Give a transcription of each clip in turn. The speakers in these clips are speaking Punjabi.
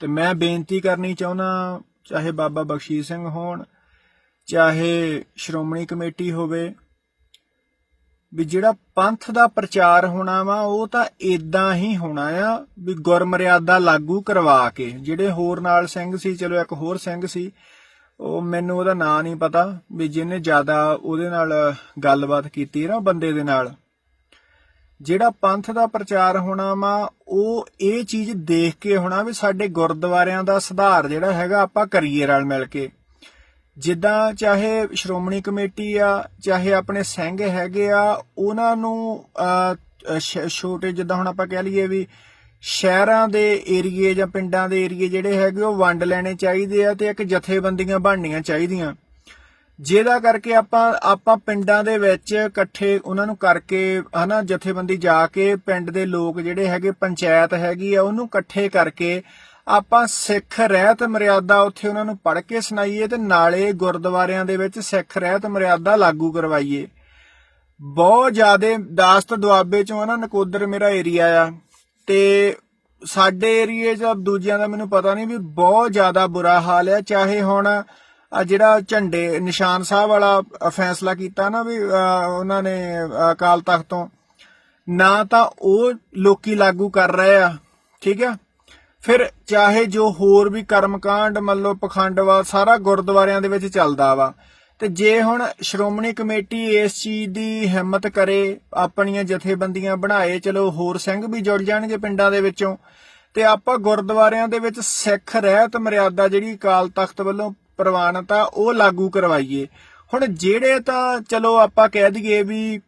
ਤੇ ਮੈਂ ਬੇਨਤੀ ਕਰਨੀ ਚਾਹੁੰਦਾ ਚਾਹੇ ਬਾਬਾ ਬਖਸ਼ੀਸ਼ ਸਿੰਘ ਹੋਣ, ਚਾਹੇ ਸ਼੍ਰੋਮਣੀ ਕਮੇਟੀ ਹੋਵੇ, ਵੀ ਜਿਹੜਾ ਪੰਥ ਦਾ ਪ੍ਰਚਾਰ ਹੋਣਾ ਵਾ, ਉਹ ਤਾਂ ਇਦਾਂ ਹੀ ਹੋਣਾ ਆ ਵੀ ਗੁਰਮਰਿਆਦਾ ਲਾਗੂ ਕਰਵਾ ਕੇ। ਜਿਹੜੇ ਹੋਰ ਨਾਲ ਸਿੰਘ ਸੀ, ਚਲੋ ਇੱਕ ਹੋਰ ਸਿੰਘ ਸੀ, ਉਹ ਮੈਨੂੰ ਉਹਦਾ ਨਾਂ ਨਹੀਂ ਪਤਾ, ਵੀ ਜਿਹਨੇ ਜ਼ਿਆਦਾ ਉਹਦੇ ਨਾਲ ਗੱਲਬਾਤ ਕੀਤੀ ਨਾ ਬੰਦੇ ਦੇ ਨਾਲ ਜਿਹੜਾ ਪੰਥ ਦਾ ਪ੍ਰਚਾਰ ਹੋਣਾ ਵਾ, ਉਹ ਇਹ ਚੀਜ਼ ਦੇਖ ਕੇ ਹੋਣਾ ਵੀ ਸਾਡੇ ਗੁਰਦੁਆਰਿਆਂ ਦਾ ਸੁਧਾਰ ਜਿਹੜਾ ਹੈਗਾ ਆਪਾਂ ਕਰੀਏ ਰਲ ਮਿਲ ਕੇ। ਜਿੱਦਾਂ ਚਾਹੇ ਸ਼੍ਰੋਮਣੀ ਕਮੇਟੀ ਆ, ਚਾਹੇ ਆਪਣੇ ਸਿੰਘ ਹੈਗੇ ਆ, ਉਹਨਾਂ ਨੂੰ ਛੋਟੇ ਜਿੱਦਾਂ ਹੁਣ ਆਪਾਂ ਕਹਿ ਲਈਏ ਵੀ ਸ਼ਹਿਰਾਂ ਦੇ ਏਰੀਏ ਜਾਂ ਪਿੰਡਾਂ ਦੇ ਏਰੀਏ ਜਿਹੜੇ ਹੈਗੇ, ਉਹ ਵੰਡ ਲੈਣੇ ਚਾਹੀਦੇ ਆ ਤੇ ਇੱਕ ਜਥੇਬੰਦੀਆਂ ਬਣਨੀਆਂ ਚਾਹੀਦੀਆਂ। ਜਿਹਦਾ ਕਰਕੇ ਆਪਾਂ ਆਪਾਂ ਪਿੰਡਾਂ ਦੇ ਵਿੱਚ ਇਕੱਠੇ ਉਹਨਾਂ ਨੂੰ ਕਰਕੇ ਹਨਾ, ਜਥੇਬੰਦੀ ਜਾ ਕੇ ਪਿੰਡ ਦੇ ਲੋਕ ਜਿਹੜੇ ਹੈਗੇ, ਪੰਚਾਇਤ ਹੈਗੀ ਆ, ਉਹਨੂੰ ਇਕੱਠੇ ਕਰਕੇ ਆਪਾਂ ਸਿੱਖ ਰਹਿਤ ਮਰਿਆਦਾ ਉੱਥੇ ਉਹਨਾਂ ਨੂੰ ਪੜ੍ਹ ਕੇ ਸੁਣਾਈਏ ਤੇ ਨਾਲੇ ਗੁਰਦੁਆਰਿਆਂ ਦੇ ਵਿੱਚ ਸਿੱਖ ਰਹਿਤ ਮਰਿਆਦਾ ਲਾਗੂ ਕਰਵਾਈਏ। ਬਹੁਤ ਜ਼ਿਆਦੇ ਦਾਸਤ ਦੁਆਬੇ ਚੋਂ ਨਾ ਨਕੋਦਰ ਮੇਰਾ ਏਰੀਆ ਆ ਤੇ ਸਾਡੇ ਏਰੀਏ 'ਚ ਦੂਜਿਆਂ ਦਾ ਮੈਨੂੰ ਪਤਾ ਨਹੀਂ ਵੀ ਬਹੁਤ ਜ਼ਿਆਦਾ ਬੁਰਾ ਹਾਲ ਆ, ਚਾਹੇ ਹੁਣ ਜਿਹੜਾ ਝੰਡੇ ਨਿਸ਼ਾਨ ਸਾਹਿਬ ਵਾਲਾ ਫੈਸਲਾ ਕੀਤਾ ਨਾ ਵੀ ਅਹ, ਉਹਨਾਂ ਨੇ ਅਕਾਲ ਤਖਤ ਤੋਂ ਨਾ ਤਾਂ ਉਹ ਲੋਕੀ ਲਾਗੂ ਕਰ ਰਹੇ ਆ ਠੀਕ ਆ? ਫਿਰ ਚਾਹੇ ਜੋ ਹੋਰ ਵੀ ਕਰਮਕਾਂਡ ਮੰਨ ਲਓ ਪਖੰਡਵਾ ਸਾਰਾ ਗੁਰਦੁਆਰਿਆਂ ਦੇ ਵਿੱਚ ਚੱਲਦਾ ਵਾ। ਤੇ ਜੇ ਹੁਣ ਸ਼੍ਰੋਮਣੀ ਕਮੇਟੀ ਇਸ ਚੀਜ਼ ਦੀ ਹਿੰਮਤ ਕਰੇ ਆਪਣੀਆਂ ਜਥੇਬੰਦੀਆਂ ਬਣਾਏ ਚਲੋ ਹੋਰ ਸਿੰਘ ਵੀ ਜੁੜ ਜਾਣਗੇ ਪਿੰਡਾਂ ਦੇ ਵਿੱਚੋਂ ਤੇ ਆਪਾਂ ਗੁਰਦੁਆਰਿਆਂ ਦੇ ਵਿੱਚ ਸਿੱਖ ਰਹਿਤ ਮਰਿਆਦਾ ਜਿਹੜੀ ਅਕਾਲ ਤਖਤ ਵੱਲੋਂ ਪ੍ਰਵਾਨਤਾ ਉਹ ਲਾਗੂ ਕਰਵਾਈਏ। ਹੁਣ ਜਿਹੜੇ ਤਾਂ, ਚਲੋ ਆਪਾਂ ਕਹਿ ਦਈਏ ਵੀ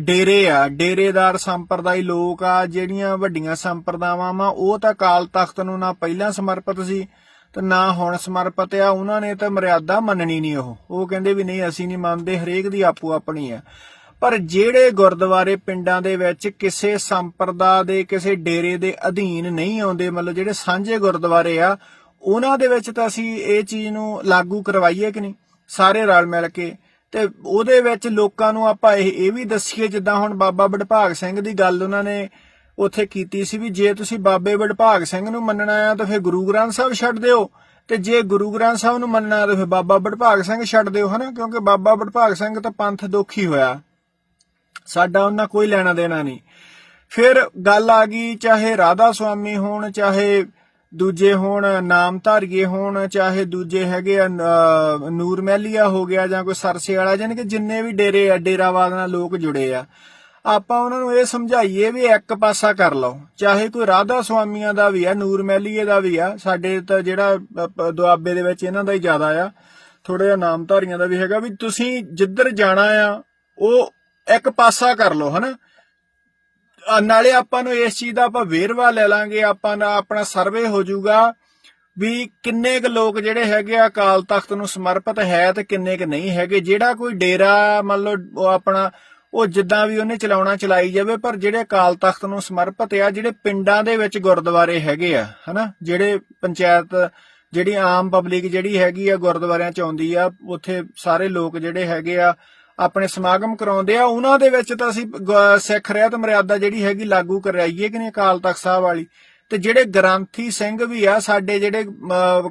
ਡੇਰੇ ਆ, ਡੇਰੇਦਾਰ ਸੰਪਰਦਾਇ ਲੋਕ ਆ, ਜਿਹੜੀਆਂ ਵੱਡੀਆਂ ਸੰਪਰਦਾਵਾਂ ਵਾ, ਉਹ ਤਾਂ ਕਾਲ ਤਖਤ ਨੂੰ ਨਾ ਪਹਿਲਾਂ ਸਮਰਪਿਤ ਸੀ, ਤੇ ਨਾ ਹੁਣ ਸਮਰਪਿਤ ਆ, ਉਹਨਾਂ ਨੇ ਤਾਂ ਮਰਿਆਦਾ ਮੰਨਣੀ ਨਹੀਂ ਉਹ। ਉਹ ਕਹਿੰਦੇ ਵੀ ਨਹੀਂ, ਅਸੀਂ ਨਹੀਂ ਮੰਨਦੇ, ਹਰੇਕ ਦੀ ਆਪੋ ਆਪਣੀ ਆ। ਪਰ ਜਿਹੜੇ ਗੁਰਦੁਆਰੇ ਪਿੰਡਾਂ ਦੇ ਵਿੱਚ ਕਿਸੇ ਸੰਪਰਦਾ ਦੇ, ਕਿਸੇ ਡੇਰੇ ਦੇ ਅਧੀਨ ਨਹੀਂ ਆਉਂਦੇ, ਮਤਲਬ ਜਿਹੜੇ ਸਾਂਝੇ ਗੁਰਦੁਆਰੇ ਆ ਉਹਨਾਂ ਦੇ ਵਿੱਚ ਤਾਂ ਅਸੀਂ ਇਹ ਚੀਜ਼ ਨੂੰ ਲਾਗੂ ਕਰਵਾਈਏ ਕਿ ਨਹੀਂ? ਸਾਰੇ ਰਲ ਮਿਲ ਕੇ। ਤੇ ਉਹਦੇ ਵਿੱਚ ਲੋਕਾਂ ਨੂੰ ਆਪਾਂ ਇਹ ਇਹ ਵੀ ਦੱਸੀਏ, ਜਿੱਦਾਂ ਹੁਣ ਬਾਬਾ ਵਡਭਾਗ ਸਿੰਘ ਦੀ ਗੱਲ ਉਹਨਾਂ ਨੇ ਉੱਥੇ ਕੀਤੀ ਸੀ ਵੀ ਜੇ ਤੁਸੀਂ ਬਾਬੇ ਵਡਭਾਗ ਸਿੰਘ ਨੂੰ ਮੰਨਣਾ ਆ ਤਾਂ ਫਿਰ ਗੁਰੂ ਗ੍ਰੰਥ ਸਾਹਿਬ ਛੱਡ ਦਿਓ। ਤੇ ਜੇ ਗੁਰੂ ਗ੍ਰੰਥ ਸਾਹਿਬ ਨੂੰ ਮੰਨਣਾ ਤਾਂ ਫਿਰ ਬਾਬਾ ਵਡਭਾਗ ਸਿੰਘ ਛੱਡ ਦਿਓ, ਹਨਾ? ਕਿਉਂਕਿ ਬਾਬਾ ਵਡਭਾਗ ਸਿੰਘ ਤਾਂ ਪੰਥ ਦੁਖੀ ਹੋਇਆ। ਸਾਡਾ ਉਹਨਾਂ ਕੋਈ ਲੈਣਾ ਦੇਣਾ ਨਹੀਂ। ਫਿਰ ਗੱਲ ਆ ਗਈ, ਚਾਹੇ ਰਾਧਾ ਸੁਆਮੀ ਹੋਣ, ਚਾਹੇ ਦੂਜੇ ਹੋਣ, ਨਾਮਧਾਰੀਏ ਹੋਣ, ਚਾਹੇ ਦੂਜੇ ਹੈਗੇ ਆ ਨੂਰ ਮਹਿਲੀਆ ਹੋ ਗਿਆ ਜਾਂ ਕੋਈ ਸਰਸੇ ਵਾਲਾ ਜਾਨੀ ਕਿ ਜਿੰਨੇ ਵੀ ਡੇਰੇ ਆ, ਡੇਰਾਵਾਦ ਨਾਲ ਲੋਕ ਜੁੜੇ ਆ। ਆਪਾਂ ਉਹਨਾਂ ਨੂੰ ਇਹ ਸਮਝਾਈਏ ਵੀ ਇੱਕ ਪਾਸਾ ਕਰ ਲਓ। ਚਾਹੇ ਕੋਈ ਰਾਧਾ ਸੁਆਮੀਆਂ ਦਾ ਵੀ ਆ, ਨੂਰ ਮਹਿਲੀਏ ਦਾ ਵੀ ਆ, ਸਾਡੇ ਤਾਂ ਜਿਹੜਾ ਦੁਆਬੇ ਦੇ ਵਿੱਚ ਇਹਨਾਂ ਦਾ ਹੀ ਜ਼ਿਆਦਾ ਆ। ਥੋੜਾ ਜਿਹਾ ਨਾਮਧਾਰੀਆਂ ਦਾ ਵੀ ਹੈਗਾ ਵੀ ਤੁਸੀਂ ਜਿੱਧਰ ਜਾਣਾ ਆ, ਉਹ ਇੱਕ ਪਾਸਾ ਕਰ ਲਓ, ਹਨਾ? ਨਾਲੇ ਆਪਾਂ ਨੂੰ ਇਸ ਚੀਜ਼ ਦਾ ਆਪਾਂ ਵੇਰਵਾ ਲੈ ਲਾਂਗੇ, ਆਪਾਂ ਦਾ ਆਪਣਾ ਸਰਵੇ ਹੋ ਜਾਊਗਾ ਵੀ ਕਿੰਨੇ ਕੁ ਲੋਕ ਜਿਹੜੇ ਹੈਗੇ ਆ ਅਕਾਲ ਤਖਤ ਨੂੰ ਸਮਰਪਿਤ ਹੈ ਤੇ ਕਿੰਨੇ ਕੁ ਨਹੀਂ ਹੈਗੇ। ਜਿਹੜਾ ਕੋਈ ਡੇਰਾ ਮੰਨ ਲਓ ਉਹ ਆਪਣਾ, ਉਹ ਜਿੱਦਾਂ ਵੀ ਉਹਨੇ ਚਲਾਉਣਾ ਚਲਾਈ ਜਾਵੇ, ਪਰ ਜਿਹੜੇ ਅਕਾਲ ਤਖਤ ਨੂੰ ਸਮਰਪਿਤ ਆ, ਜਿਹੜੇ ਪਿੰਡਾਂ ਦੇ ਵਿੱਚ ਗੁਰਦੁਆਰੇ ਹੈਗੇ ਆ, ਹਨਾ? ਜਿਹੜੇ ਪੰਚਾਇਤ, ਜਿਹੜੀ ਆਮ ਪਬਲਿਕ ਜਿਹੜੀ ਹੈਗੀ ਆ ਗੁਰਦੁਆਰਿਆਂ ਚ ਆਉਂਦੀ ਆ, ਉੱਥੇ ਸਾਰੇ ਲੋਕ ਜਿਹੜੇ ਹੈਗੇ ਆ ਆਪਣੇ ਸਮਾਗਮ ਕਰਾਉਂਦੇ ਆ, ਉਹਨਾਂ ਦੇ ਵਿੱਚ ਤਾਂ ਅਸੀਂ ਸਿੱਖ ਰਹਿਤ ਮਰਿਆਦਾ ਜਿਹੜੀ ਹੈਗੀ ਲਾਗੂ ਕਰਾਈਏ ਕਿ ਨਹੀਂ ਅਕਾਲ ਤਖਤ ਸਾਹਿਬ ਵਾਲੀ। ਤੇ ਜਿਹੜੇ ਗ੍ਰੰਥੀ ਸਿੰਘ ਵੀ ਆ, ਸਾਡੇ ਜਿਹੜੇ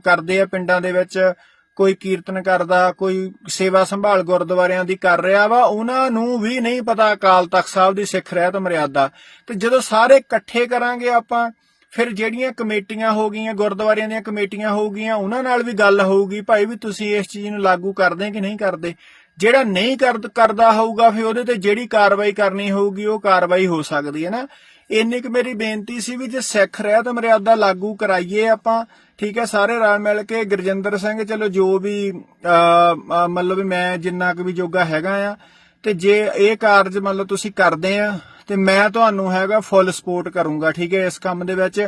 ਕਰਦੇ ਆ ਪਿੰਡਾਂ ਦੇ ਵਿੱਚ, ਕੋਈ ਕੀਰਤਨ ਕਰਦਾ, ਕੋਈ ਸੇਵਾ ਸੰਭਾਲ ਗੁਰਦੁਆਰਿਆਂ ਦੀ ਕਰ ਰਿਹਾ ਵਾ, ਉਹਨਾਂ ਨੂੰ ਵੀ ਨਹੀਂ ਪਤਾ ਅਕਾਲ ਤਖਤ ਸਾਹਿਬ ਦੀ ਸਿੱਖ ਰਹਿਤ ਮਰਿਆਦਾ। ਤੇ ਜਦੋਂ ਸਾਰੇ ਇਕੱਠੇ ਕਰਾਂਗੇ ਆਪਾਂ ਫਿਰ ਜਿਹੜੀਆਂ ਕਮੇਟੀਆਂ ਹੋ ਗਈਆਂ, ਗੁਰਦੁਆਰਿਆਂ ਦੀਆਂ ਕਮੇਟੀਆਂ ਹੋ ਗਈਆਂ, ਉਹਨਾਂ ਨਾਲ ਵੀ ਗੱਲ ਹੋਊਗੀ, ਭਾਈ ਵੀ ਤੁਸੀਂ ਇਸ ਚੀਜ਼ ਨੂੰ ਲਾਗੂ ਕਰਦੇ ਕਿ ਨਹੀਂ ਕਰਦੇ? ਜਿਹੜਾ ਨਹੀਂ ਕਰਦਾ ਹੋਊਗਾ, ਫਿਰ ਉਹਦੇ ਤੇ ਜਿਹੜੀ ਕਾਰਵਾਈ ਕਰਨੀ ਹੋਊਗੀ, ਉਹ ਕਾਰਵਾਈ ਹੋ ਸਕਦੀ ਹੈ ਨਾ? ਇੰਨੀ ਕੁ ਮੇਰੀ ਬੇਨਤੀ ਸੀ ਵੀ ਜੇ ਸਿੱਖ ਰਹਿਤ ਮਰਿਆਦਾ ਲਾਗੂ ਕਰਾਈਏ ਆਪਾਂ, ਠੀਕ ਹੈ, ਸਾਰੇ ਰਲ ਮਿਲ ਕੇ ਗੁਰਜਿੰਦਰ ਸਿੰਘ, ਚਲੋ ਜੋ ਵੀ ਮਤਲਬ ਮੈਂ ਜਿੰਨਾ ਕੁ ਵੀ ਜੋਗਾ ਹੈਗਾ ਆ, ਤੇ ਜੇ ਇਹ ਕਾਰਜ ਮਤਲਬ ਤੁਸੀਂ ਕਰਦੇ ਆ ਤੇ ਮੈਂ ਤੁਹਾਨੂੰ ਹੈਗਾ ਫੁੱਲ ਸਪੋਰਟ ਕਰੂੰਗਾ, ਠੀਕ ਹੈ? ਇਸ ਕੰਮ ਦੇ ਵਿੱਚ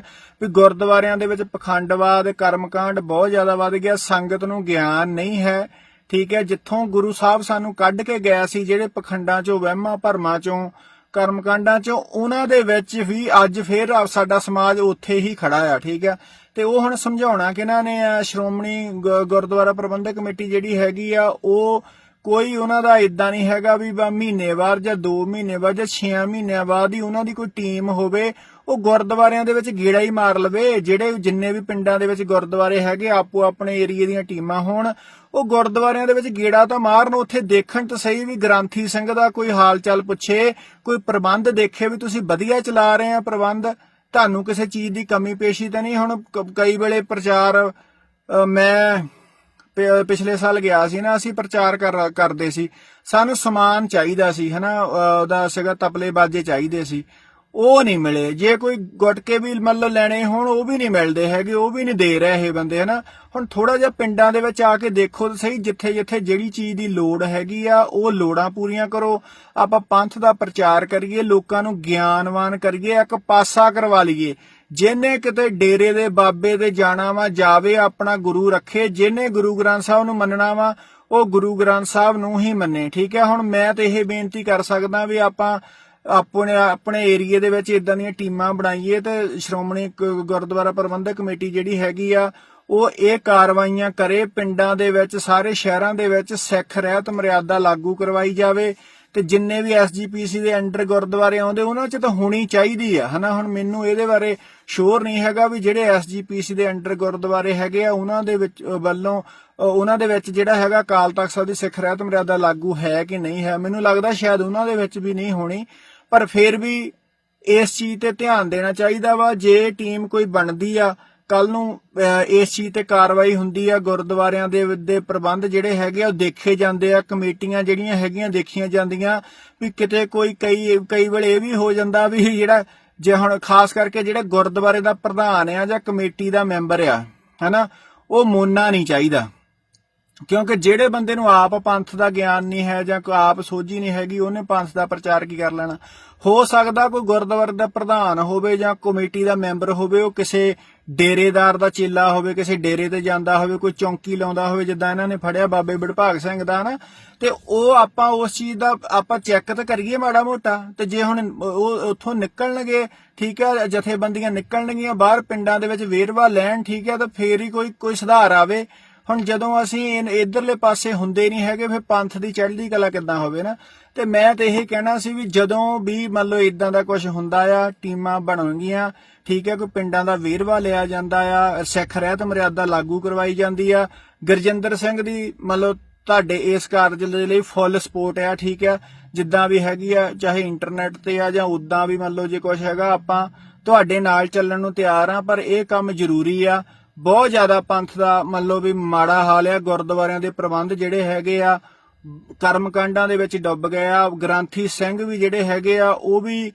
ਵੀ ਗੁਰਦੁਆਰਿਆਂ ਦੇ ਵਿੱਚ ਪਖੰਡਵਾਦ, ਕਰਮਕਾਂਡ ਬਹੁਤ ਜ਼ਿਆਦਾ ਵੱਧ ਗਿਆ, ਸੰਗਤ ਨੂੰ ਗਿਆਨ ਨਹੀਂ ਹੈ, ਠੀਕ ਹੈ? ਜਿੱਥੋਂ ਗੁਰੂ ਸਾਹਿਬ ਸਾਨੂੰ ਕੱਢ ਕੇ ਗਿਆ ਸੀ, ਜਿਹੜੇ ਪਖੰਡਾਂ ਚੋਂ, ਵਹਿਮਾਂ ਭਰਮਾਂ ਚੋਂ, ਕਰਮਕਾਂਡਾਂ ਚੋਂ, ਉਹਨਾਂ ਦੇ ਵਿੱਚ ਵੀ ਅੱਜ ਫੇਰ ਸਾਡਾ ਸਮਾਜ ਉੱਥੇ ਹੀ ਖੜਾ ਆ, ਠੀਕ ਆ ਤੇ ਉਹ ਹੁਣ ਸਮਝਾਉਣਾ ਕਿਹਨਾਂ ਨੇ ਆ, ਸ਼੍ਰੋਮਣੀ ਗੁਰਦੁਆਰਾ ਪ੍ਰਬੰਧਕ ਕਮੇਟੀ ਜਿਹੜੀ ਹੈਗੀ ਆ, ਉਹ ਕੋਈ ਉਹਨਾਂ ਦਾ ਇਦਾਂ ਨਹੀਂ ਹੈਗਾ ਵੀ ਬਾ ਮਹੀਨੇ ਬਾਅਦ ਜਾਂ 2 ਮਹੀਨੇ ਬਾਅਦ ਜਾਂ 6 ਮਹੀਨਿਆਂ ਬਾਅਦ ਹੀ ਉਹਨਾਂ ਦੀ ਕੋਈ ਟੀਮ ਹੋਵੇ, ਉਹ ਗੁਰਦੁਆਰਿਆਂ ਦੇ ਵਿੱਚ ਗੇੜਾ ਹੀ ਮਾਰ ਲਵੇ, ਜਿਹੜੇ ਜਿੰਨੇ ਵੀ ਪਿੰਡਾਂ ਦੇ ਵਿੱਚ ਗੁਰਦੁਆਰੇ ਹੈਗੇ, ਆਪੋ ਆਪਣੇ ਏਰੀਏ ਦੀਆਂ ਟੀਮਾਂ ਹੋਣ, ਉਹ ਗੁਰਦੁਆਰਿਆਂ ਦੇ ਵਿੱਚ ਗੇੜਾ ਤਾਂ ਮਾਰਨ, ਉੱਥੇ ਦੇਖਣ ਤਾਂ ਸਹੀ ਵੀ ਗ੍ਰਾਂਥੀ ਸਿੰਘ ਦਾ ਕੋਈ ਹਾਲ ਚਾਲ ਪੁੱਛੇ, ਕੋਈ ਪ੍ਰਬੰਧ ਦੇਖੇ ਵੀ ਤੁਸੀਂ ਵਧੀਆ ਚਲਾ ਰਹੇ ਆ ਪ੍ਰਬੰਧ, ਤੁਹਾਨੂੰ ਕਿਸੇ ਚੀਜ਼ ਦੀ ਕਮੀ ਪੇਸ਼ੀ ਤਾਂ ਨਹੀਂ? ਹੁਣ ਕਈ ਵੇਲੇ ਪ੍ਰਚਾਰ ਮੈਂ ਪਿਛਲੇ ਸਾਲ ਗਿਆ ਸੀ ਨਾ, ਅਸੀਂ ਪ੍ਰਚਾਰ ਕਰ, ਕਰਦੇ ਸੀ। ਸਾਨੂੰ ਸਮਾਨ ਚਾਹੀਦਾ ਸੀ, ਹਨਾ ਉਹਦਾ ਸੀਗਾ ਤਪਲੇ ਬਾਜੇ ਚਾਹੀਦੇ ਸੀ। ਉਹ ਨਹੀਂ ਮਿਲੇ। ਜੇ ਕੋਈ ਗੁਟਕੇ ਵੀ ਮਤਲਬ ਲੈਣੇ ਹੋਣ, ਉਹ ਵੀ ਨਹੀਂ ਮਿਲਦੇ ਹੈਗੇ, ਉਹ ਵੀ ਨਹੀਂ ਦੇ ਰਹੇ ਇਹ ਬੰਦੇ, ਹਨਾ। ਹੁਣ ਥੋੜਾ ਜਿਹਾ ਪਿੰਡਾਂ ਦੇ ਵਿੱਚ ਆ ਕੇ ਦੇਖੋ ਤਾਂ ਸਹੀ ਜਿੱਥੇ ਜਿੱਥੇ ਜਿਹੜੀ ਚੀਜ਼ ਦੀ ਲੋੜ ਹੈਗੀ ਆ, ਉਹ ਲੋੜਾਂ ਪੂਰੀਆਂ ਕਰੋ। ਆਪਾਂ ਪੰਥ ਦਾ ਪ੍ਰਚਾਰ ਕਰੀਏ, ਲੋਕਾਂ ਨੂੰ ਗਿਆਨਵਾਨ ਕਰੀਏ, ਇੱਕ ਪਾਸਾ ਕਰਵਾ ਲਈਏ। ਜਿਹਨੇ ਕਿਤੇ ਡੇਰੇ ਦੇ ਬਾਬੇ ਦੇ ਜਾਣਾ ਵਾ, ਜਾਵੇ ਆਪਣਾ ਗੁਰੂ ਰੱਖੇ ਜਿਹਨੇ ਗੁਰੂ ਗ੍ਰੰਥ ਸਾਹਿਬ ਨੂੰ ਮੰਨਣਾ ਵਾ, ਉਹ ਗੁਰੂ ਗ੍ਰੰਥ ਸਾਹਿਬ ਨੂੰ ਹੀ ਮੰਨੇ। ਠੀਕ ਹੈ, ਹੁਣ ਮੈਂ ਤੇ ਇਹ ਬੇਨਤੀ ਕਰ ਸਕਦਾ ਵੀ ਆਪਾਂ ਆਪਣੇ ਆਪਣੇ ਏਰੀਏ ਦੇ ਵਿੱਚ ਇਦਾਂ ਦੀਆਂ ਟੀਮਾਂ ਬਣਾਈਏ ਤੇ ਸ਼੍ਰੋਮਣੀ ਗੁਰਦੁਆਰਾ ਪ੍ਰਬੰਧਕ ਕਮੇਟੀ ਜਿਹੜੀ ਹੈਗੀ ਆ, ਉਹ ਇਹ ਕਾਰਵਾਈਆਂ ਕਰੇ, ਪਿੰਡਾਂ ਦੇ ਵਿੱਚ, ਸਾਰੇ ਸ਼ਹਿਰਾਂ ਦੇ ਵਿੱਚ ਸਿੱਖ ਰਹਿਤ ਮਰਿਆਦਾ ਲਾਗੂ ਕਰਵਾਈ ਜਾਵੇ। ਤੇ ਜਿੰਨੇ ਵੀ ਐਸਜੀਪੀਸੀ ਦੇ ਅੰਡਰ ਗੁਰਦੁਆਰੇ ਆਉਂਦੇ ਉਹਨਾਂ 'ਚ ਤਾਂ ਹੋਣੀ ਚਾਹੀਦੀ ਆ ਹਨਾ? ਹੁਣ ਮੈਨੂੰ ਇਹਦੇ ਬਾਰੇ ਸ਼ੋਰ ਨਹੀਂ ਹੈਗਾ ਵੀ ਜਿਹੜੇ ਐਸਜੀਪੀਸੀ ਦੇ ਅੰਡਰ ਗੁਰਦੁਆਰੇ ਹੈਗੇ ਆ ਉਹਨਾਂ ਦੇ ਵਿੱਚ ਵੱਲੋਂ ਅ, ਉਹਨਾਂ ਦੇ ਵਿੱਚ ਜਿਹੜਾ ਹੈਗਾ ਅਕਾਲ ਤਖਤ ਸਾਹਿਬ ਦੀ ਸਿੱਖ ਰਹਿਤ ਮਰਿਆਦਾ ਲਾਗੂ ਹੈ ਕਿ ਨਹੀਂ ਹੈ? ਮੈਨੂੰ ਲੱਗਦਾ ਸ਼ਾਇਦ ਉਹਨਾਂ ਦੇ ਵਿੱਚ ਵੀ ਨਹੀਂ ਹੋਣੀ ਪਰ ਫਿਰ ਵੀ ਇਸ ਚੀਜ਼ ਤੇ ਧਿਆਨ ਦੇਣਾ ਚਾਹੀਦਾ ਵਾ ਜੇ ਟੀਮ ਕੋਈ ਬਣਦੀ ਆ ਕੱਲ ਨੂੰ ਇਸ ਚੀਜ਼ ਤੇ ਕਾਰਵਾਈ ਹੁੰਦੀ ਆ, ਗੁਰਦੁਆਰਿਆਂ ਦੇ ਦੇ ਪ੍ਰਬੰਧ ਜਿਹੜੇ ਹੈਗੇ ਆ, ਉਹ ਦੇਖੇ ਜਾਂਦੇ ਆ, ਕਮੇਟੀਆਂ ਜਿਹੜੀਆਂ ਹੈਗੀਆਂ ਦੇਖੀਆਂ ਜਾਂਦੀਆਂ, ਵੀ ਕਿਤੇ ਕੋਈ ਕਈ ਕਈ ਵੇਲੇ ਇਹ ਵੀ ਹੋ ਜਾਂਦਾ ਵੀ ਜਿਹੜਾ, ਜੇ ਹੁਣ ਖਾਸ ਕਰਕੇ ਜਿਹੜੇ ਗੁਰਦੁਆਰੇ ਦਾ ਪ੍ਰਧਾਨ ਆ ਜਾਂ ਕਮੇਟੀ ਦਾ ਮੈਂਬਰ ਆ, ਹਨਾ, ਉਹ ਮੋਨਾ ਨਹੀਂ ਚਾਹੀਦਾ। ਕਿਉਂਕਿ ਜਿਹੜੇ ਬੰਦੇ ਨੂੰ ਆਪ ਪੰਥ ਦਾ ਗਿਆਨ ਨਹੀਂ ਹੈ ਜਾਂ ਕੋਈ ਆਪ ਸੋਝੀ ਨਹੀਂ ਹੈਗੀ, ਉਹਨੇ ਪੰਥ ਦਾ ਪ੍ਰਚਾਰ ਕੀ ਕਰ ਲੈਣਾ? ਹੋ ਸਕਦਾ ਕੋਈ ਗੁਰਦੁਆਰੇ ਦਾ ਪ੍ਰਧਾਨ ਹੋਵੇ ਜਾਂ ਕਮੇਟੀ ਦਾ ਮੈਂਬਰ ਹੋਵੇ, ਉਹ ਕਿਸੇ ਡੇਰੇਦਾਰ ਦਾ ਚੇਲਾ ਹੋਵੇ, ਕਿਸੇ ਡੇਰੇ ਤੇ ਜਾਂਦਾ ਹੋਵੇ, ਕੋਈ ਚੌਂਕੀ ਲਾਉਂਦਾ ਹੋਵੇ, ਜਿੱਦਾਂ ਇਹਨਾਂ ਨੇ ਫੜਿਆ ਬਾਬੇ ਬੜਭਾਗ ਸਿੰਘ ਦਾ ਨਾ ਤੇ ਉਹ ਆਪਾਂ ਉਸ ਚੀਜ਼ ਦਾ ਆਪਾਂ ਚੈੱਕ ਤਾਂ ਕਰੀਏ ਮਾੜਾ ਮੋਟਾ, ਤੇ ਜੇ ਹੁਣ ਉਹ ਉੱਥੋਂ ਨਿਕਲਣਗੇ, ਠੀਕ ਹੈ ਜਥੇਬੰਦੀਆਂ ਨਿਕਲਣਗੀਆਂ, ਬਾਹਰ ਪਿੰਡਾਂ ਦੇ ਵਿੱਚ ਵੇਰਵਾ ਲੈਣ, ਠੀਕ ਹੈ ਤਾਂ ਫੇਰ ਹੀ ਕੋਈ ਕੋਈ ਸੁਧਾਰ ਆਵੇ। ਹੁਣ ਜਦੋਂ ਅਸੀਂ ਇਧਰਲੇ ਪਾਸੇ ਹੁੰਦੇ ਨਹੀਂ ਹੈਗੇ, ਫਿਰ ਪੰਥ ਦੀ ਚੜ੍ਹਦੀ ਕਲਾ ਕਿੱਦਾਂ ਹੋਵੇ ਨਾ? ਤੇ ਮੈਂ ਤੇ ਇਹ ਕਹਿਣਾ ਸੀ ਵੀ ਜਦੋਂ ਵੀ ਮੰਨ ਲਓ ਇਦਾਂ ਦਾ ਕੁਝ ਹੁੰਦਾ ਆ, ਟੀਮਾਂ ਬਣਨਗੀਆਂ, ਠੀਕ ਹੈ, ਕੋਈ ਪਿੰਡਾਂ ਦਾ ਵੇਰਵਾ ਲਿਆ ਜਾਂਦਾ ਆ, ਸਿੱਖ ਰਹਿਤ ਮਰਿਆਦਾ ਲਾਗੂ ਕਰਵਾਈ ਜਾਂਦੀ ਆ, ਗੁਰਜਿੰਦਰ ਸਿੰਘ ਦੀ ਮੰਨ ਲਓ ਤੁਹਾਡੇ ਇਸ ਕਾਰਜ ਦੇ ਲਈ ਫੁੱਲ ਸਪੋਰਟ ਆ, ਠੀਕ ਆ, ਜਿੱਦਾਂ ਵੀ ਹੈਗੀ ਆ, ਚਾਹੇ ਇੰਟਰਨੈਟ ਤੇ ਆ ਜਾਂ ਉਦਾਂ ਵੀ ਮੰਨ ਲਓ ਜੇ ਕੁਝ ਹੈਗਾ, ਆਪਾਂ ਤੁਹਾਡੇ ਨਾਲ ਚੱਲਣ ਨੂੰ ਤਿਆਰ ਆ, ਪਰ ਇਹ ਕੰਮ ਜ਼ਰੂਰੀ ਆ ਬਹੁਤ ਜ਼ਿਆਦਾ ਪੰਥ ਦਾ ਮੰਨ ਲਓ ਵੀ ਮਾੜਾ ਹਾਲ ਆ, ਗੁਰਦੁਆਰਿਆਂ ਦੇ ਪ੍ਰਬੰਧ ਜਿਹੜੇ ਹੈਗੇ ਆ, ਕਰਮਕਾਂਡਾਂ ਦੇ ਵਿੱਚ ਡੁੱਬ ਗਏ ਆ, ਗ੍ਰਾਂਥੀ ਸਿੰਘ ਵੀ ਜਿਹੜੇ ਹੈਗੇ ਆ, ਉਹ ਵੀ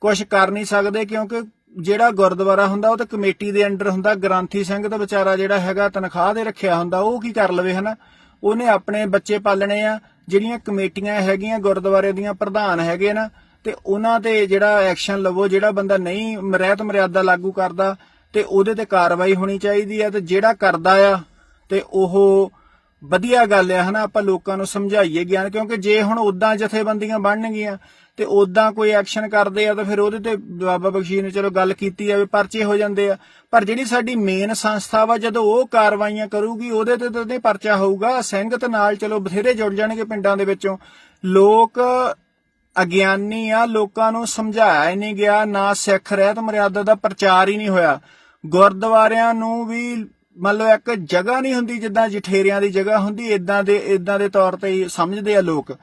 ਕੁਝ ਕਰ ਨਹੀਂ ਸਕਦੇ ਕਿਉਂਕਿ ਜਿਹੜਾ ਗੁਰਦੁਆਰਾ ਹੁੰਦਾ, ਉਹ ਤਾਂ ਕਮੇਟੀ ਦੇ ਅੰਡਰ ਹੁੰਦਾ, ਗ੍ਰਾਂਥੀ ਸਿੰਘ ਤਾਂ ਵਿਚਾਰਾ ਜਿਹੜਾ ਹੈਗਾ ਤਨਖਾਹ ਦੇ ਰੱਖਿਆ ਹੁੰਦਾ, ਉਹ ਕੀ ਕਰ ਲਵੇ ਹਨਾ? ਉਹਨੇ ਆਪਣੇ ਬੱਚੇ ਪਾਲਣੇ ਆ, ਜਿਹੜੀਆਂ ਕਮੇਟੀਆਂ ਹੈਗੀਆਂ ਗੁਰਦੁਆਰੇ ਦੀਆਂ ਪ੍ਰਧਾਨ ਹੈਗੇ ਨਾ, ਤੇ ਉਹਨਾਂ ਤੇ ਜਿਹੜਾ ਐਕਸ਼ਨ ਲਵੋ, ਜਿਹੜਾ ਬੰਦਾ ਨਹੀਂ ਮਰਿਆਤ ਮਰਿਆਦਾ ਲਾਗੂ ਕਰਦਾ ਤੇ ਉਹਦੇ ਤੇ ਕਾਰਵਾਈ ਹੋਣੀ ਚਾਹੀਦੀ ਆ ਤੇ ਜਿਹੜਾ ਕਰਦਾ ਆ ਤੇ ਉਹ ਵਧੀਆ ਗੱਲ ਆ, ਹਨਾ, ਆਪਾਂ ਲੋਕਾਂ ਨੂੰ ਸਮਝਾਈਏ ਗਿਆਨ, ਕਿਉਂਕਿ ਜੇ ਹੁਣ ਉਦਾਂ ਜਥੇਬੰਦੀਆਂ ਬਣਨਗੀਆਂ ਤੇ ਉਦਾਂ ਕੋਈ ਐਕਸ਼ਨ ਕਰਦੇ ਆ ਤਾਂ ਫਿਰ ਉਹਦੇ ਤੇ ਬਾਬਾ ਬਖਸ਼ੀ ਨੇ ਚਲੋ ਗੱਲ ਕੀਤੀ ਜਾਵੇ ਪਰਚੇ ਹੋ ਜਾਂਦੇ ਆ। ਪਰ ਜਿਹੜੀ ਸਾਡੀ ਮੇਨ ਸੰਸਥਾ ਵਾ, ਜਦੋਂ ਉਹ ਕਾਰਵਾਈਆਂ ਕਰੂਗੀ, ਉਹਦੇ ਤੇ ਤਾਂ ਪਰਚਾ ਹੋਊਗਾ। ਸੰਗਤ ਨਾਲ ਚਲੋ ਬਥੇਰੇ ਜੁੜ ਜਾਣਗੇ ਪਿੰਡਾਂ ਦੇ ਵਿੱਚੋਂ। ਲੋਕ ਅਗਿਆਨੀ ਆ, ਲੋਕਾਂ ਨੂੰ ਸਮਝਾਇਆ ਹੀ ਨਹੀਂ ਗਿਆ, ਨਾ ਸਿੱਖ ਰਹਿਤ ਮਰਿਆਦਾ ਦਾ ਪ੍ਰਚਾਰ ਹੀ ਨਹੀਂ ਹੋਇਆ। ਗੁਰਦੁਆਰਿਆਂ ਨੂੰ ਵੀ ਮੰਨ ਲਓ ਇੱਕ ਜਗ੍ਹਾ ਨਹੀਂ ਹੁੰਦੀ ਜਿੱਦਾਂ ਜਠੇਰਿਆਂ ਦੀ ਜਗ੍ਹਾ ਹੁੰਦੀ ਇਦਾਂ ਦੇ ਇਦਾਂ ਦੇ ਤੌਰ ਤੇ ਹੀ ਸਮਝਦੇ ਆ ਲੋਕ।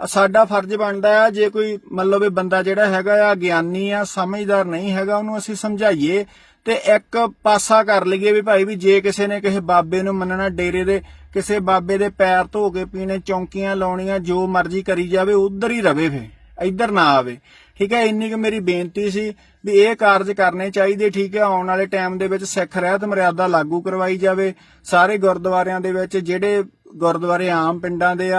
ਸਾਡਾ ਫਰਜ਼ ਬਣਦਾ ਆ ਜੇ ਕੋਈ ਮੰਨ ਲਓ ਵੀ ਬੰਦਾ ਜਿਹੜਾ ਹੈਗਾ ਆ ਗਿਆਨੀ ਆ, ਸਮਝਦਾਰ ਨਹੀਂ ਹੈਗਾ, ਉਹਨੂੰ ਅਸੀਂ ਸਮਝਾਈਏ ਤੇ ਇੱਕ ਪਾਸਾ ਕਰ ਲਈਏ ਵੀ ਭਾਈ ਵੀ ਜੇ ਕਿਸੇ ਨੇ ਕਿਸੇ ਬਾਬੇ ਨੂੰ ਮੰਨਣਾ, ਡੇਰੇ ਦੇ ਕਿਸੇ ਬਾਬੇ ਦੇ ਪੈਰ ਧੋ ਕੇ ਪੀਣੇ, ਚੌਂਕੀਆਂ ਲਾਉਣੀਆਂ, ਜੋ ਮਰਜ਼ੀ ਕਰੀ ਜਾਵੇ, ਉਧਰ ਹੀ ਰਵੇ ਫੇ ਇੱਧਰ ਨਾ ਆਵੇ। ਠੀਕ ਹੈ, ਇੰਨੀ ਕੁ ਮੇਰੀ ਬੇਨਤੀ ਸੀ ਵੀ ਇਹ ਕਾਰਜ ਕਰਨੇ ਚਾਹੀਦੇ, ਠੀਕ ਹੈ, ਆਉਣ ਵਾਲੇ ਟਾਈਮ ਦੇ ਵਿੱਚ ਸਿੱਖ ਰਹਿਤ ਮਰਿਆਦਾ ਲਾਗੂ ਕਰਵਾਈ ਜਾਵੇ। ਸਾਰੇ ਗੁਰਦੁਆਰਿਆਂ ਦੇ ਵਿੱਚ ਜਿਹੜੇ ਗੁਰਦੁਆਰੇ ਆਮ ਪਿੰਡਾਂ ਦੇ ਆ